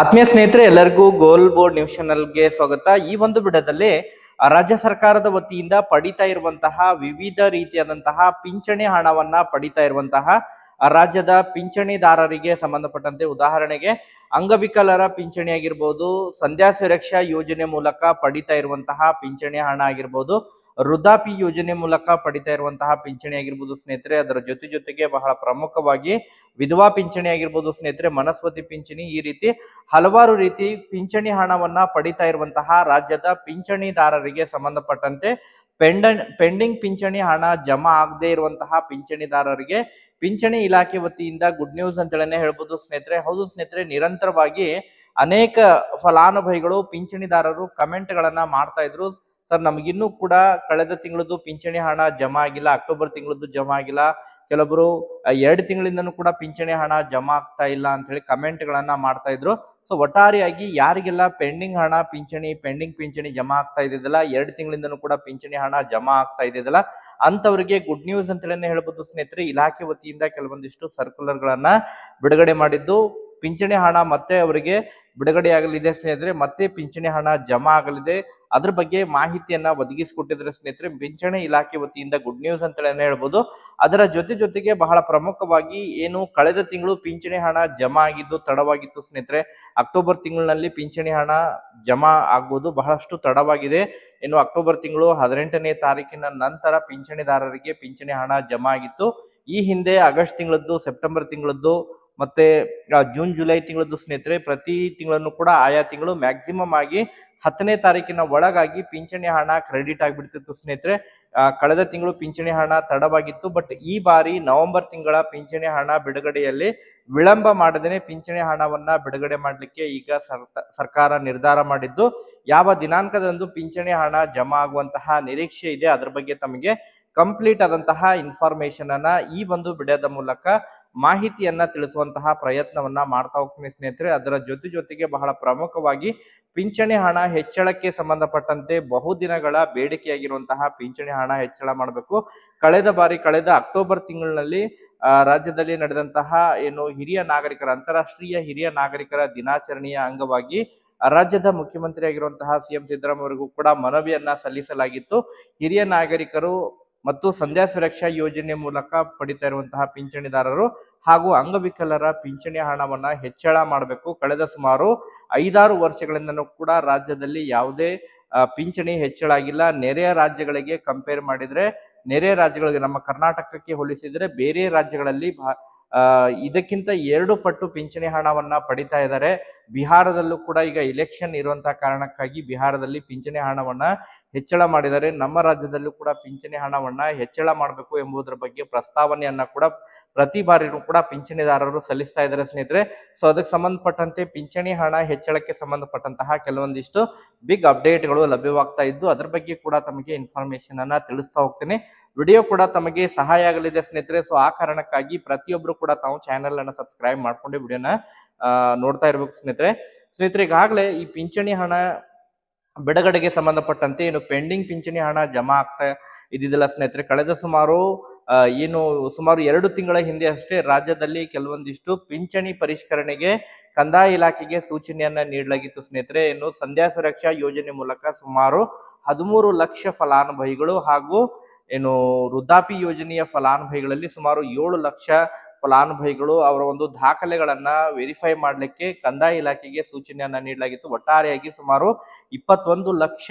ಆತ್ಮೀಯ ಸ್ನೇಹಿತರೆ, ಎಲ್ಲರಿಗೂ ಗೋಲ್ ಬೋರ್ಡ್ ನ್ಯೂಸ್ ಚಾನಲ್ಗೆ ಸ್ವಾಗತ. ಈ ಒಂದು ಬಿಡದಲ್ಲಿ ರಾಜ್ಯ ಸರ್ಕಾರದ ವತಿಯಿಂದ ಪಡಿತಾ ಇರುವಂತಹ ವಿವಿಧ ರೀತಿಯಾದಂತಹ ಪಿಂಚಣಿ ಹಣವನ್ನ ಪಡಿತಾ ಇರುವಂತಹ ಆ, ರಾಜ್ಯದ ಪಿಂಚಣಿದಾರರಿಗೆ ಸಂಬಂಧಪಟ್ಟಂತೆ ಉದಾಹರಣೆಗೆ ಅಂಗವಿಕಲರ ಪಿಂಚಣಿ ಆಗಿರ್ಬೋದು ಸಂಧ್ಯಾ ಸುರಕ್ಷಾ ಯೋಜನೆ ಮೂಲಕ ಪಡಿತಾ ಇರುವಂತಹ ಪಿಂಚಣಿ ಹಣ ಆಗಿರ್ಬೋದು ವೃದ್ಧಾಪಿ ಯೋಜನೆ ಮೂಲಕ ಪಡಿತಾ ಇರುವಂತಹ ಪಿಂಚಣಿ ಆಗಿರ್ಬೋದು ಸ್ನೇಹಿತರೆ ಅದರ ಜೊತೆ ಜೊತೆಗೆ ಬಹಳ ಪ್ರಮುಖವಾಗಿ ವಿಧವಾ ಪಿಂಚಣಿ ಆಗಿರ್ಬೋದು ಸ್ನೇಹಿತರೆ ಮನಸ್ವತಿ ಪಿಂಚಣಿ ಈ ರೀತಿ ಹಲವಾರು ರೀತಿ ಪಿಂಚಣಿ ಹಣವನ್ನ ಪಡಿತಾ ಇರುವಂತಹ ರಾಜ್ಯದ ಪಿಂಚಣಿದಾರರಿಗೆ ಸಂಬಂಧಪಟ್ಟಂತೆ ಪೆಂಡನ್ ಪೆಂಡಿಂಗ್ ಪಿಂಚಣಿ ಹಣ ಜಮಾ ಆಗದೆ ಇರುವಂತಹ ಪಿಂಚಣಿದಾರರಿಗೆ ಪಿಂಚಣಿ ಇಲಾಖೆ ವತಿಯಿಂದ ಗುಡ್ ನ್ಯೂಸ್ ಅಂತೇಳನೆ ಹೇಳ್ಬೋದು ಸ್ನೇಹಿತರೆ. ಹೌದು ಸ್ನೇಹಿತರೆ, ನಿರಂತರವಾಗಿ ಅನೇಕ ಫಲಾನುಭವಿಗಳು, ಪಿಂಚಣಿದಾರರು ಕಮೆಂಟ್ ಗಳನ್ನ ಮಾಡ್ತಾ ಇದ್ರು. ಸರ್, ನಮಗಿನ್ನೂ ಕೂಡ ಕಳೆದ ತಿಂಗಳದ್ದು ಪಿಂಚಣಿ ಹಣ ಜಮಾ ಆಗಿಲ್ಲ, ಅಕ್ಟೋಬರ್ ತಿಂಗಳದ್ದು ಜಮಾ ಆಗಿಲ್ಲ. ಕೆಲವರು ಎರಡು ತಿಂಗಳಿಂದನೂ ಕೂಡ ಪಿಂಚಣಿ ಹಣ ಜಮಾ ಆಗ್ತಾ ಇಲ್ಲ ಅಂತ ಹೇಳಿ ಕಮೆಂಟ್ ಗಳನ್ನ ಮಾಡ್ತಾ ಇದ್ರು. ಸೊ, ಒಟ್ಟಾರೆಯಾಗಿ ಯಾರಿಗೆಲ್ಲ ಪೆಂಡಿಂಗ್ ಹಣ ಪಿಂಚಣಿ, ಪೆಂಡಿಂಗ್ ಪಿಂಚಣಿ ಜಮಾ ಆಗ್ತಾ ಇದ್ದಿದ್ದಲ್ಲ, ಎರಡು ತಿಂಗಳಿಂದನೂ ಕೂಡ ಪಿಂಚಣಿ ಹಣ ಜಮಾ ಆಗ್ತಾ ಇದ್ದಿದ್ದಲ್ಲ ಅಂತವರಿಗೆ ಗುಡ್ ನ್ಯೂಸ್ ಅಂತೇಳಿ ಹೇಳ್ಬೋದು ಸ್ನೇಹಿತರೆ, ಇಲಾಖೆ ವತಿಯಿಂದ ಕೆಲವೊಂದಿಷ್ಟು ಸರ್ಕ್ಯುಲರ್ ಗಳನ್ನ ಬಿಡುಗಡೆ ಮಾಡಿದ್ದು ಪಿಂಚಣಿ ಹಣ ಮತ್ತೆ ಅವರಿಗೆ ಬಿಡುಗಡೆ ಆಗಲಿದೆ ಸ್ನೇಹಿತರೆ, ಮತ್ತೆ ಪಿಂಚಣಿ ಹಣ ಜಮಾ ಆಗಲಿದೆ. ಅದ್ರ ಬಗ್ಗೆ ಮಾಹಿತಿಯನ್ನ ಒದಗಿಸಿಕೊಟ್ಟಿದ್ರೆ ಸ್ನೇಹಿತರೆ, ಪಿಂಚಣಿ ಇಲಾಖೆ ವತಿಯಿಂದ ಗುಡ್ ನ್ಯೂಸ್ ಅಂತೇಳಿ ಹೇಳ್ಬೋದು. ಅದರ ಜೊತೆ ಜೊತೆಗೆ ಬಹಳ ಪ್ರಮುಖವಾಗಿ ಏನು ಕಳೆದ ತಿಂಗಳು ಪಿಂಚಣಿ ಹಣ ಜಮಾ ಆಗಿದ್ದು ತಡವಾಗಿತ್ತು ಸ್ನೇಹಿತರೆ. ಅಕ್ಟೋಬರ್ ತಿಂಗಳಿನಲ್ಲಿ ಪಿಂಚಣಿ ಹಣ ಜಮಾ ಆಗುವುದು ಬಹಳಷ್ಟು ತಡವಾಗಿದೆ. ಇನ್ನು ಅಕ್ಟೋಬರ್ ತಿಂಗಳು ಹದಿನೆಂಟನೇ ತಾರೀಕಿನ ನಂತರ ಪಿಂಚಣಿದಾರರಿಗೆ ಪಿಂಚಣಿ ಹಣ ಜಮಾ ಆಗಿತ್ತು. ಈ ಹಿಂದೆ ಆಗಸ್ಟ್ ತಿಂಗಳದ್ದು, ಸೆಪ್ಟೆಂಬರ್ ತಿಂಗಳದ್ದು ಮತ್ತೆ ಜೂನ್, ಜುಲೈ ತಿಂಗಳದ್ದು ಸ್ನೇಹಿತರೆ, ಪ್ರತಿ ತಿಂಗಳನ್ನು ಕೂಡ ಆಯಾ ತಿಂಗಳು ಮ್ಯಾಕ್ಸಿಮಮ್ ಆಗಿ ಹತ್ತನೇ ತಾರೀಕಿನ ಒಳಗಾಗಿ ಪಿಂಚಣಿ ಹಣ ಕ್ರೆಡಿಟ್ ಆಗಿಬಿಡ್ತಿತ್ತು ಸ್ನೇಹಿತರೆ. ಕಳೆದ ತಿಂಗಳು ಪಿಂಚಣಿ ಹಣ ತಡವಾಗಿತ್ತು ಬಟ್ ಈ ಬಾರಿ ನವೆಂಬರ್ ತಿಂಗಳ ಪಿಂಚಣಿ ಹಣ ಬಿಡುಗಡೆಯಲ್ಲಿ ವಿಳಂಬ ಮಾಡದೇನೆ ಪಿಂಚಣಿ ಹಣವನ್ನ ಬಿಡುಗಡೆ ಮಾಡಲಿಕ್ಕೆ ಈಗ ಸರ್ಕಾರ ನಿರ್ಧಾರ ಮಾಡಿದ್ದು. ಯಾವ ದಿನಾಂಕದಂದು ಪಿಂಚಣಿ ಹಣ ಜಮಾ ಆಗುವಂತಹ ನಿರೀಕ್ಷೆ ಇದೆ, ಅದ್ರ ಬಗ್ಗೆ ತಮಗೆ ಕಂಪ್ಲೀಟ್ ಆದಂತಹ ಇನ್ಫಾರ್ಮೇಶನ್ ಅನ್ನ ಈ ಒಂದು ಬಿಡದ ಮೂಲಕ ಮಾಹಿತಿಯನ್ನ ತಿಳಿಸುವಂತಹ ಪ್ರಯತ್ನವನ್ನ ಮಾಡ್ತಾ ಹೋಗ್ತೀನಿ ಸ್ನೇಹಿತರೆ. ಅದರ ಜೊತೆ ಜೊತೆಗೆ ಬಹಳ ಪ್ರಮುಖವಾಗಿ ಪಿಂಚಣಿ ಹಣ ಹೆಚ್ಚಳಕ್ಕೆ ಸಂಬಂಧಪಟ್ಟಂತೆ ಬಹುದಿನಗಳ ಬೇಡಿಕೆಯಾಗಿರುವಂತಹ ಪಿಂಚಣಿ ಹಣ ಹೆಚ್ಚಳ ಮಾಡಬೇಕು. ಕಳೆದ ಬಾರಿ, ಕಳೆದ ಅಕ್ಟೋಬರ್ ತಿಂಗಳಿನಲ್ಲಿ ರಾಜ್ಯದಲ್ಲಿ ನಡೆದಂತಹ ಏನು ಹಿರಿಯ ನಾಗರಿಕರ, ಅಂತಾರಾಷ್ಟ್ರೀಯ ಹಿರಿಯ ನಾಗರಿಕರ ದಿನಾಚರಣೆಯ ಅಂಗವಾಗಿ ರಾಜ್ಯದ ಮುಖ್ಯಮಂತ್ರಿ ಆಗಿರುವಂತಹ ಸಿಎಂ ಸಿದ್ದರಾಮಯ್ಯವರಿಗೂ ಕೂಡ ಮನವಿಯನ್ನ ಸಲ್ಲಿಸಲಾಗಿತ್ತು. ಹಿರಿಯ ನಾಗರಿಕರು ಮತ್ತು ಸಂಧ್ಯಾ ಸುರಕ್ಷಾ ಯೋಜನೆ ಮೂಲಕ ಪಡಿತಾ ಇರುವಂತಹ ಪಿಂಚಣಿದಾರರು ಹಾಗೂ ಅಂಗವಿಕಲರ ಪಿಂಚಣಿ ಹಣವನ್ನ ಹೆಚ್ಚಳ ಮಾಡಬೇಕು. ಕಳೆದ ಸುಮಾರು ಐದಾರು ವರ್ಷಗಳಿಂದನೂ ಕೂಡ ರಾಜ್ಯದಲ್ಲಿ ಯಾವುದೇ ಪಿಂಚಣಿ ಹೆಚ್ಚಳ ಆಗಿಲ್ಲ. ನೆರೆಯ ರಾಜ್ಯಗಳಿಗೆ ಕಂಪೇರ್ ಮಾಡಿದ್ರೆ, ನೆರೆಯ ರಾಜ್ಯಗಳಿಗೆ, ನಮ್ಮ ಕರ್ನಾಟಕಕ್ಕೆ ಹೋಲಿಸಿದ್ರೆ ಬೇರೆ ರಾಜ್ಯಗಳಲ್ಲಿ ಇದಕ್ಕಿಂತ ಎರಡು ಪಟ್ಟು ಪಿಂಚಣಿ ಹಣವನ್ನ ಪಡಿತಾ ಇದ್ದಾರೆ. ಬಿಹಾರದಲ್ಲೂ ಕೂಡ ಈಗ ಇಲೆಕ್ಷನ್ ಇರುವಂತಹ ಕಾರಣಕ್ಕಾಗಿ ಬಿಹಾರದಲ್ಲಿ ಪಿಂಚಣಿ ಹಣವನ್ನ ಹೆಚ್ಚಳ ಮಾಡಿದರೆ ನಮ್ಮ ರಾಜ್ಯದಲ್ಲೂ ಕೂಡ ಪಿಂಚಣಿ ಹಣವನ್ನ ಹೆಚ್ಚಳ ಮಾಡಬೇಕು ಎಂಬುದರ ಬಗ್ಗೆ ಪ್ರಸ್ತಾವನೆಯನ್ನ ಕೂಡ ಪ್ರತಿ ಬಾರಿಯೂ ಕೂಡ ಪಿಂಚಣಿದಾರರು ಸಲ್ಲಿಸ್ತಾ ಇದ್ದಾರೆ ಸ್ನೇಹಿತರೆ. ಸೊ ಅದಕ್ಕೆ ಸಂಬಂಧಪಟ್ಟಂತೆ ಪಿಂಚಣಿ ಹಣ ಹೆಚ್ಚಳಕ್ಕೆ ಸಂಬಂಧಪಟ್ಟಂತಹ ಕೆಲವೊಂದಿಷ್ಟು ಬಿಗ್ ಅಪ್ಡೇಟ್ಗಳು ಲಭ್ಯವಾಗ್ತಾ ಇದ್ದು, ಅದ್ರ ಬಗ್ಗೆ ಕೂಡ ತಮಗೆ ಇನ್ಫಾರ್ಮೇಶನ್ ಅನ್ನ ತಿಳಿಸ್ತಾ ಹೋಗ್ತೀನಿ. ವಿಡಿಯೋ ಕೂಡ ತಮಗೆ ಸಹಾಯ ಆಗಲಿದೆ ಸ್ನೇಹಿತರೆ. ಸೊ ಆ ಕಾರಣಕ್ಕಾಗಿ ಪ್ರತಿಯೊಬ್ರು ಕೂಡ ತಾವು ಚಾನೆಲ್ ಅನ್ನ ಸಬ್ಸ್ಕ್ರೈಬ್ ಮಾಡ್ಕೊಂಡು ವಿಡಿಯೋನ ನೋಡ್ತಾ ಇರ್ಬೇಕು ಸ್ನೇಹಿತರೆ. ಸ್ನೇಹಿತರೆ, ಈಗಾಗಲೇ ಈ ಪಿಂಚಣಿ ಹಣ ಬಿಡುಗಡೆಗೆ ಸಂಬಂಧಪಟ್ಟಂತೆ ಏನು ಪೆಂಡಿಂಗ್ ಪಿಂಚಣಿ ಹಣ ಜಮಾ ಆಗ್ತಾ ಇದ್ದಿದ್ದಿಲ್ಲ ಸ್ನೇಹಿತರೆ, ಕಳೆದ ಸುಮಾರು ಏನು ಸುಮಾರು ಎರಡು ತಿಂಗಳ ಹಿಂದೆ ಅಷ್ಟೇ ರಾಜ್ಯದಲ್ಲಿ ಕೆಲವೊಂದಿಷ್ಟು ಪಿಂಚಣಿ ಪರಿಷ್ಕರಣೆಗೆ ಕಂದಾಯ ಇಲಾಖೆಗೆ ಸೂಚನೆಯನ್ನ ನೀಡಲಾಗಿತ್ತು ಸ್ನೇಹಿತರೆ. ಏನು ಸಂಧ್ಯಾ ಸುರಕ್ಷಾ ಯೋಜನೆ ಮೂಲಕ ಸುಮಾರು ಹದಿಮೂರು ಲಕ್ಷ ಫಲಾನುಭವಿಗಳು ಹಾಗೂ ಏನು ವೃದ್ಧಾಪಿ ಯೋಜನೆಯ ಫಲಾನುಭವಿಗಳಲ್ಲಿ ಸುಮಾರು ಏಳು ಲಕ್ಷ ಫಲಾನುಭವಿಗಳು ಅವರ ಒಂದು ದಾಖಲೆಗಳನ್ನ ವೆರಿಫೈ ಮಾಡಲಿಕ್ಕೆ ಕಂದಾಯ ಇಲಾಖೆಗೆ ಸೂಚನೆಯನ್ನ ನೀಡಲಾಗಿತ್ತು. ಒಟ್ಟಾರೆಯಾಗಿ ಸುಮಾರು ಇಪ್ಪತ್ತೊಂದು ಲಕ್ಷ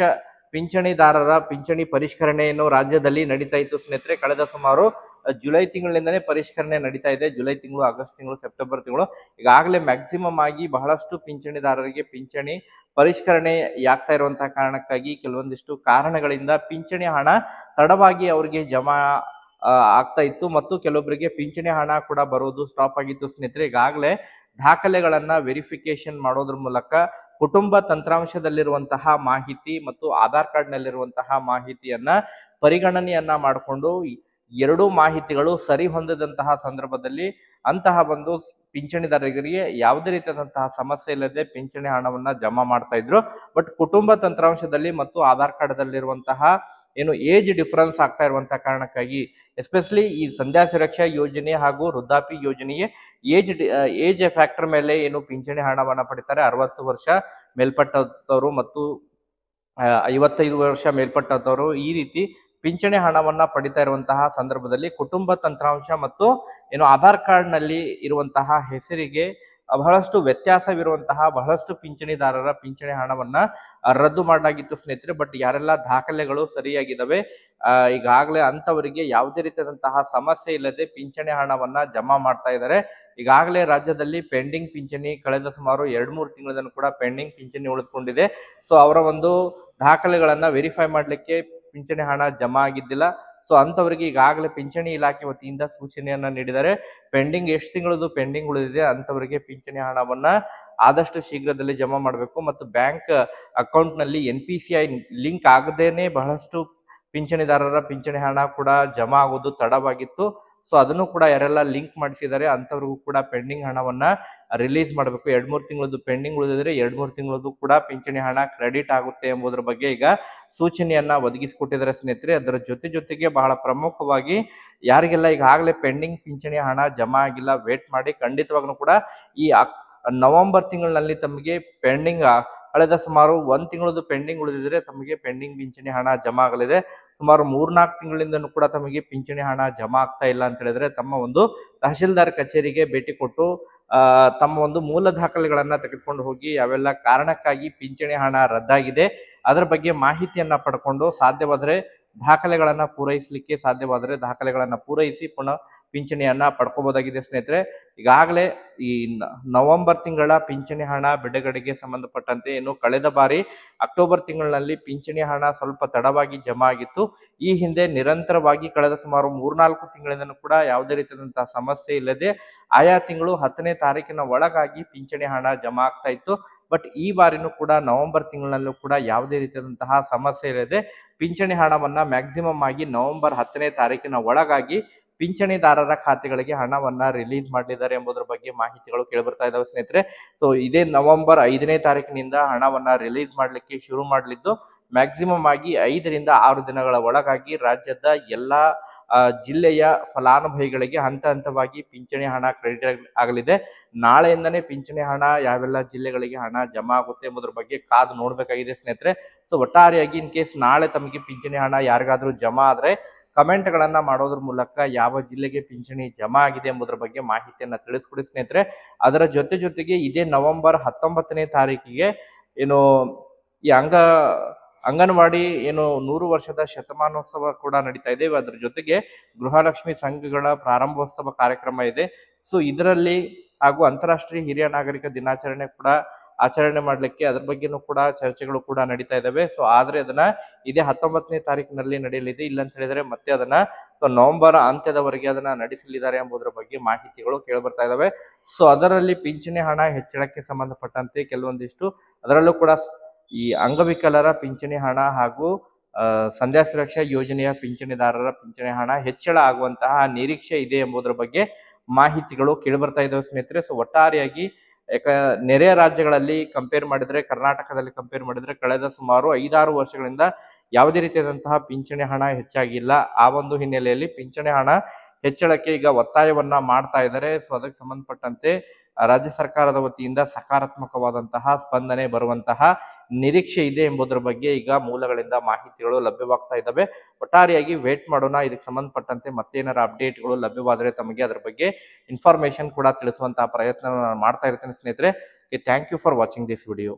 ಪಿಂಚಣಿದಾರರ ಪಿಂಚಣಿ ಪರಿಷ್ಕರಣೆಯನ್ನು ರಾಜ್ಯದಲ್ಲಿ ನಡೀತಾ ಇತ್ತು. ಸ್ನೇಹಿತರೆ, ಕಳೆದ ಸುಮಾರು ಜುಲೈ ತಿಂಗಳಿಂದನೇ ಪರಿಷ್ಕರಣೆ ನಡೀತಾ ಇದೆ. ಜುಲೈ ತಿಂಗಳು, ಆಗಸ್ಟ್ ತಿಂಗಳು, ಸೆಪ್ಟೆಂಬರ್ ತಿಂಗಳು. ಈಗಾಗಲೇ ಮ್ಯಾಕ್ಸಿಮಮ್ ಆಗಿ ಬಹಳಷ್ಟು ಪಿಂಚಣಿದಾರರಿಗೆ ಪಿಂಚಣಿ ಪರಿಷ್ಕರಣೆ ಆಗ್ತಾ ಇರುವಂತಹ ಕಾರಣಕ್ಕಾಗಿ ಕೆಲವೊಂದಿಷ್ಟು ಕಾರಣಗಳಿಂದ ಪಿಂಚಣಿ ಹಣ ತಡವಾಗಿ ಅವರಿಗೆ ಜಮಾ ಆಗ್ತಾ ಇತ್ತು. ಮತ್ತು ಕೆಲವೊಬ್ಬರಿಗೆ ಪಿಂಚಣಿ ಹಣ ಕೂಡ ಬರೋದು ಸ್ಟಾಪ್ ಆಗಿತ್ತು. ಸ್ನೇಹಿತರೆ, ಈಗಾಗಲೇ ದಾಖಲೆಗಳನ್ನ ವೆರಿಫಿಕೇಶನ್ ಮಾಡೋದ್ರ ಮೂಲಕ ಕುಟುಂಬ ತಂತ್ರಾಂಶದಲ್ಲಿರುವಂತಹ ಮಾಹಿತಿ ಮತ್ತು ಆಧಾರ್ ಕಾರ್ಡ್ ನಲ್ಲಿರುವಂತಹ ಮಾಹಿತಿಯನ್ನ ಪರಿಗಣನೆಯನ್ನ ಮಾಡಿಕೊಂಡು ಎರಡೂ ಮಾಹಿತಿಗಳು ಸರಿ ಹೊಂದದಂತಹ ಸಂದರ್ಭದಲ್ಲಿ ಅಂತಹ ಒಂದು ಪಿಂಚಣಿದಾರರಿಗೆ ಯಾವುದೇ ರೀತಿಯಾದಂತಹ ಸಮಸ್ಯೆ ಇಲ್ಲದೆ ಪಿಂಚಣಿ ಹಣವನ್ನ ಜಮಾ ಮಾಡ್ತಾ ಇದ್ರು. ಬಟ್ ಕುಟುಂಬ ತಂತ್ರಾಂಶದಲ್ಲಿ ಮತ್ತು ಆಧಾರ್ ಕಾರ್ಡ್ ದಲ್ಲಿರುವಂತಹ ಏನು ಏಜ್ ಡಿಫರೆನ್ಸ್ ಆಗ್ತಾ ಇರುವಂತಹ ಕಾರಣಕ್ಕಾಗಿ ಎಸ್ಪೆಷಲಿ ಈ ಸಂಧ್ಯಾ ಸುರಕ್ಷಾ ಯೋಜನೆ ಹಾಗೂ ವೃದ್ಧಾಪಿ ಯೋಜನೆಗೆ ಏಜ್ ಏಜ್ ಫ್ಯಾಕ್ಟರ್ ಮೇಲೆ ಏನು ಪಿಂಚಣಿ ಹಣವನ್ನು ಪಡಿತಾರೆ. ಅರವತ್ತು ವರ್ಷ ಮೇಲ್ಪಟ್ಟವರು ಮತ್ತು ಐವತ್ತೈದು ವರ್ಷ ಮೇಲ್ಪಟ್ಟವರು ಈ ರೀತಿ ಪಿಂಚಣಿ ಹಣವನ್ನ ಪಡಿತಾ ಇರುವಂತಹ ಸಂದರ್ಭದಲ್ಲಿ ಕುಟುಂಬ ತಂತ್ರಾಂಶ ಮತ್ತು ಏನು ಆಧಾರ್ ಕಾರ್ಡ್ನಲ್ಲಿ ಇರುವಂತಹ ಹೆಸರಿಗೆ ಬಹಳಷ್ಟು ವ್ಯತ್ಯಾಸವಿರುವಂತಹ ಬಹಳಷ್ಟು ಪಿಂಚಣಿದಾರರ ಪಿಂಚಣಿ ಹಣವನ್ನ ರದ್ದು ಮಾಡಲಾಗಿತ್ತು ಸ್ನೇಹಿತರೆ. ಬಟ್ ಯಾರೆಲ್ಲ ದಾಖಲೆಗಳು ಸರಿಯಾಗಿದ್ದಾವೆ ಈಗಾಗಲೇ ಅಂತವರಿಗೆ ಯಾವುದೇ ರೀತಿಯಾದಂತಹ ಸಮಸ್ಯೆ ಇಲ್ಲದೆ ಪಿಂಚಣಿ ಹಣವನ್ನ ಜಮಾ ಮಾಡ್ತಾ ಇದ್ದಾರೆ. ಈಗಾಗಲೇ ರಾಜ್ಯದಲ್ಲಿ ಪೆಂಡಿಂಗ್ ಪಿಂಚಣಿ ಕಳೆದ ಸುಮಾರು ಎರಡು ಮೂರು ತಿಂಗಳಿಂದ ಕೂಡ ಪೆಂಡಿಂಗ್ ಪಿಂಚಣಿ ಉಳಿದುಕೊಂಡಿದೆ. ಸೊ, ಅವರ ಒಂದು ದಾಖಲೆಗಳನ್ನ ವೆರಿಫೈ ಮಾಡಲಿಕ್ಕೆ ಪಿಂಚಣಿ ಹಣ ಜಮಾ ಆಗಿದ್ದಿಲ್ಲ. ಸೊ ಅಂತವರಿಗೆ ಈಗಾಗಲೇ ಪಿಂಚಣಿ ಇಲಾಖೆ ವತಿಯಿಂದ ಸೂಚನೆಯನ್ನ ನೀಡಿದ್ದಾರೆ. ಪೆಂಡಿಂಗ್ ಎಷ್ಟು ತಿಂಗಳದು ಪೆಂಡಿಂಗ್ ಉಳಿದಿದೆ ಅಂತವರಿಗೆ ಪಿಂಚಣಿ ಹಣವನ್ನ ಆದಷ್ಟು ಶೀಘ್ರದಲ್ಲಿ ಜಮಾ ಮಾಡಬೇಕು. ಮತ್ತು ಬ್ಯಾಂಕ್ ಅಕೌಂಟ್ನಲ್ಲಿ N P C I link ಆಗದೇನೆ ಬಹಳಷ್ಟು ಪಿಂಚಣಿದಾರರ ಪಿಂಚಣಿ ಹಣ ಕೂಡ ಜಮಾ ಆಗೋದು ತಡವಾಗಿತ್ತು. ಸೊ ಅದನ್ನು ಕೂಡ ಯಾರೆಲ್ಲ ಲಿಂಕ್ ಮಾಡಿಸಿದ್ದಾರೆ ಅಂಥವ್ರಿಗೂ ಕೂಡ ಪೆಂಡಿಂಗ್ ಹಣವನ್ನ ರಿಲೀಸ್ ಮಾಡಬೇಕು. ಎರಡ್ ಮೂರು ತಿಂಗಳದ್ದು ಪೆಂಡಿಂಗ್ ಉಳಿದಿದ್ರೆ ಎರಡು ಮೂರು ತಿಂಗಳದ್ದು ಕೂಡ ಪಿಂಚಣಿ ಹಣ ಕ್ರೆಡಿಟ್ ಆಗುತ್ತೆ ಎಂಬುದರ ಬಗ್ಗೆ ಈಗ ಸೂಚನೆಯನ್ನ ಒದಗಿಸಿಕೊಟ್ಟಿದ್ದಾರೆ ಸ್ನೇಹಿತರೆ. ಅದರ ಜೊತೆ ಜೊತೆಗೆ ಬಹಳ ಪ್ರಮುಖವಾಗಿ ಯಾರಿಗೆಲ್ಲ ಈಗಾಗಲೇ ಪೆಂಡಿಂಗ್ ಪಿಂಚಣಿ ಹಣ ಜಮಾ ಆಗಿಲ್ಲ ವೇಟ್ ಮಾಡಿ ಖಂಡಿತವಾಗ್ಲೂ ಕೂಡ ಈ ನವೆಂಬರ್ ತಿಂಗಳಿನಲ್ಲಿ ತಮಗೆ ಪೆಂಡಿಂಗ್ ಕಳೆದ ಸುಮಾರು ಒಂದು ತಿಂಗಳದ್ದು ಪೆಂಡಿಂಗ್ ಉಳಿದಿದ್ರೆ ತಮಗೆ ಪೆಂಡಿಂಗ್ ಪಿಂಚಣಿ ಹಣ ಜಮಾ ಆಗಲಿದೆ. ಸುಮಾರು ಮೂರ್ನಾಲ್ಕು ತಿಂಗಳಿಂದನೂ ಕೂಡ ತಮಗೆ ಪಿಂಚಣಿ ಹಣ ಜಮಾ ಆಗ್ತಾ ಇಲ್ಲ ಅಂತ ಹೇಳಿದ್ರೆ ತಮ್ಮ ಒಂದು ತಹಶೀಲ್ದಾರ್ ಕಚೇರಿಗೆ ಭೇಟಿ ಕೊಟ್ಟು ತಮ್ಮ ಒಂದು ಮೂಲ ದಾಖಲೆಗಳನ್ನ ತೆಗೆದುಕೊಂಡು ಹೋಗಿ ಯಾವೆಲ್ಲ ಕಾರಣಕ್ಕಾಗಿ ಪಿಂಚಣಿ ಹಣ ರದ್ದಾಗಿದೆ. ಅದರ ಬಗ್ಗೆ ಮಾಹಿತಿಯನ್ನ ಪಡ್ಕೊಂಡು ಸಾಧ್ಯವಾದರೆ ದಾಖಲೆಗಳನ್ನ ಪೂರೈಸಲಿಕ್ಕೆ ಸಾಧ್ಯವಾದರೆ ದಾಖಲೆಗಳನ್ನ ಪೂರೈಸಿ ಪುನಃ ಪಿಂಚಣಿಯನ್ನ ಪಡ್ಕೋಬಹುದಾಗಿದೆ ಸ್ನೇಹಿತರೆ. ಈಗಾಗಲೇ ಈ ನವೆಂಬರ್ ತಿಂಗಳ ಪಿಂಚಣಿ ಹಣ ಬಿಡುಗಡೆಗೆ ಸಂಬಂಧಪಟ್ಟಂತೆ ಏನು ಕಳೆದ ಬಾರಿ ಅಕ್ಟೋಬರ್ ತಿಂಗಳಿನಲ್ಲಿ ಪಿಂಚಣಿ ಹಣ ಸ್ವಲ್ಪ ತಡವಾಗಿ ಜಮಾ ಆಗಿತ್ತು. ಈ ಹಿಂದೆ ನಿರಂತರವಾಗಿ ಕಳೆದ ಸುಮಾರು ಮೂರ್ನಾಲ್ಕು ತಿಂಗಳಿಂದನೂ ಕೂಡ ಯಾವುದೇ ರೀತಿಯಾದಂತಹ ಸಮಸ್ಯೆ ಇಲ್ಲದೆ ಆಯಾ ತಿಂಗಳು ಹತ್ತನೇ ತಾರೀಕಿನ ಒಳಗಾಗಿ ಪಿಂಚಣಿ ಹಣ ಜಮಾ ಆಗ್ತಾ ಇತ್ತು. ಬಟ್ ಈ ಬಾರಿನೂ ಕೂಡ ನವೆಂಬರ್ ತಿಂಗಳಲ್ಲೂ ಕೂಡ ಯಾವುದೇ ರೀತಿಯಾದಂತಹ ಸಮಸ್ಯೆ ಇಲ್ಲದೆ ಪಿಂಚಣಿ ಹಣವನ್ನ ಮ್ಯಾಕ್ಸಿಮಮ್ ಆಗಿ ನವೆಂಬರ್ ಹತ್ತನೇ ತಾರೀಕಿನ ಒಳಗಾಗಿ ಪಿಂಚಣಿದಾರರ ಖಾತೆಗಳಿಗೆ ಹಣವನ್ನ ರಿಲೀಸ್ ಮಾಡಿದ್ದಾರೆ ಎಂಬುದರ ಬಗ್ಗೆ ಮಾಹಿತಿಗಳು ಕೇಳಿಬರ್ತಾ ಇದಾವೆ ಸ್ನೇಹಿತರೆ. ಸೊ ಇದೇ ನವೆಂಬರ್ ಐದನೇ ತಾರೀಕಿನಿಂದ ಹಣವನ್ನ ರಿಲೀಸ್ ಮಾಡಲಿಕ್ಕೆ ಶುರು ಮಾಡಲಿದ್ದು ಮ್ಯಾಕ್ಸಿಮಮ್ ಆಗಿ ಐದರಿಂದ ಆರು ದಿನಗಳ ಒಳಗಾಗಿ ರಾಜ್ಯದ ಎಲ್ಲಾ ಜಿಲ್ಲೆಯ ಫಲಾನುಭವಿಗಳಿಗೆ ಹಂತ ಹಂತವಾಗಿ ಪಿಂಚಣಿ ಹಣ ಕ್ರೆಡಿಟ್ ಆಗಲಿದೆ. ನಾಳೆಯಿಂದನೇ ಪಿಂಚಣಿ ಹಣ ಯಾವೆಲ್ಲ ಜಿಲ್ಲೆಗಳಿಗೆ ಹಣ ಜಮಾ ಆಗುತ್ತೆ ಎಂಬುದರ ಬಗ್ಗೆ ಕಾದು ನೋಡ್ಬೇಕಾಗಿದೆ ಸ್ನೇಹಿತರೆ. ಸೊ ಒಟ್ಟಾರೆಯಾಗಿ ಇನ್ ಕೇಸ್ ನಾಳೆ ತಮಗೆ ಪಿಂಚಣಿ ಹಣ ಯಾರಿಗಾದ್ರೂ ಜಮಾ ಆದ್ರೆ ಕಮೆಂಟ್ ಗಳನ್ನ ಮಾಡೋದ್ರ ಮೂಲಕ ಯಾವ ಜಿಲ್ಲೆಗೆ ಪಿಂಚಣಿ ಜಮಾ ಆಗಿದೆ ಎಂಬುದರ ಬಗ್ಗೆ ಮಾಹಿತಿಯನ್ನ ತಿಳಿಸ್ಕೊಡಿ ಸ್ನೇಹಿತರೆ. ಅದರ ಜೊತೆ ಜೊತೆಗೆ ಇದೇ ನವೆಂಬರ್ ಹತ್ತೊಂಬತ್ತನೇ ತಾರೀಕಿಗೆ ಏನು ಈ ಅಂಗ, ಅಂಗನವಾಡಿ ಏನು ನೂರು ವರ್ಷದ ಶತಮಾನೋತ್ಸವ ಕೂಡ ನಡೀತಾ ಇದೆ. ಅದ್ರ ಜೊತೆಗೆ ಗೃಹಲಕ್ಷ್ಮಿ ಸಂಘಗಳ ಪ್ರಾರಂಭೋತ್ಸವ ಕಾರ್ಯಕ್ರಮ ಇದೆ. ಸೊ, ಇದರಲ್ಲಿ ಹಾಗೂ ಅಂತಾರಾಷ್ಟ್ರೀಯ ಹಿರಿಯ ನಾಗರಿಕ ದಿನಾಚರಣೆ ಕೂಡ ಆಚರಣೆ ಮಾಡಲಿಕ್ಕೆ ಅದ್ರ ಬಗ್ಗೆನೂ ಕೂಡ ಚರ್ಚೆಗಳು ಕೂಡ ನಡೀತಾ ಇದಾವೆ. ಸೊ ಆದ್ರೆ ಅದನ್ನ ಇದೇ ಹತ್ತೊಂಬತ್ತನೇ ತಾರೀಕಿನಲ್ಲಿ ನಡೆಯಲಿದೆ. ಇಲ್ಲ ಅಂತ ಹೇಳಿದ್ರೆ ಮತ್ತೆ ಅದನ್ನ ಸೊ, ನವೆಂಬರ್ ಅಂತ್ಯದವರೆಗೆ ಅದನ್ನ ನಡೆಸಲಿದ್ದಾರೆ ಎಂಬುದರ ಬಗ್ಗೆ ಮಾಹಿತಿಗಳು ಕೇಳಿಬರ್ತಾ ಇದಾವೆ. ಸೊ ಅದರಲ್ಲಿ ಪಿಂಚಣಿ ಹಣ ಹೆಚ್ಚಳಕ್ಕೆ ಸಂಬಂಧಪಟ್ಟಂತೆ ಕೆಲವೊಂದಿಷ್ಟು ಅದರಲ್ಲೂ ಕೂಡ ಈ ಅಂಗವಿಕಲರ ಪಿಂಚಣಿ ಹಣ ಹಾಗೂ ಸಂಧ್ಯಾ ಸುರಕ್ಷಾ ಯೋಜನೆಯ ಪಿಂಚಣಿದಾರರ ಪಿಂಚಣಿ ಹಣ ಹೆಚ್ಚಳ ಆಗುವಂತಹ ನಿರೀಕ್ಷೆ ಇದೆ ಎಂಬುದರ ಬಗ್ಗೆ ಮಾಹಿತಿಗಳು ಕೇಳಿ ಬರ್ತಾ ಇದ್ದಾವೆ ಸ್ನೇಹಿತರೆ. ಸೊ ಒಟ್ಟಾರೆಯಾಗಿ ಯಾಕ ನೆರೆಯ ರಾಜ್ಯಗಳಲ್ಲಿ ಕಂಪೇರ್ ಮಾಡಿದ್ರೆ, ಕರ್ನಾಟಕದಲ್ಲಿ ಕಂಪೇರ್ ಮಾಡಿದ್ರೆ ಕಳೆದ ಸುಮಾರು ಐದಾರು ವರ್ಷಗಳಿಂದ ಯಾವುದೇ ರೀತಿಯಾದಂತಹ ಪಿಂಚಣಿ ಹಣ ಹೆಚ್ಚಾಗಿಲ್ಲ. ಆ ಒಂದು ಹಿನ್ನೆಲೆಯಲ್ಲಿ ಪಿಂಚಣಿ ಹಣ ಹೆಚ್ಚಳಕ್ಕೆ ಈಗ ಒತ್ತಾಯವನ್ನ ಮಾಡ್ತಾ ಇದ್ದಾರೆ. ಸೊ ಅದಕ್ಕೆ ಸಂಬಂಧಪಟ್ಟಂತೆ ರಾಜ್ಯ ಸರ್ಕಾರದ ವತಿಯಿಂದ ಸಕಾರಾತ್ಮಕವಾದಂತಹ ಸ್ಪಂದನೆ ಬರುವಂತಹ ನಿರೀಕ್ಷೆ ಇದೆ ಎಂಬುದರ ಬಗ್ಗೆ ಈಗ ಮೂಲಗಳಿಂದ ಮಾಹಿತಿಗಳು ಲಭ್ಯವಾಗ್ತಾ ಇದ್ದಾವೆ. ಒಟ್ಟಾರೆಯಾಗಿ ವೇಟ್ ಮಾಡೋಣ. ಇದಕ್ಕೆ ಸಂಬಂಧಪಟ್ಟಂತೆ ಮತ್ತೇನಾರ ಅಪ್ಡೇಟ್ಗಳು ಲಭ್ಯವಾದರೆ ತಮಗೆ ಅದರ ಬಗ್ಗೆ ಇನ್ಫಾರ್ಮೇಶನ್ ಕೂಡ ತಿಳಿಸುವಂತಹ ಪ್ರಯತ್ನ ನಾನು ಮಾಡ್ತಾ ಇರ್ತೇನೆ ಸ್ನೇಹಿತರೆ. Thank you for watching this video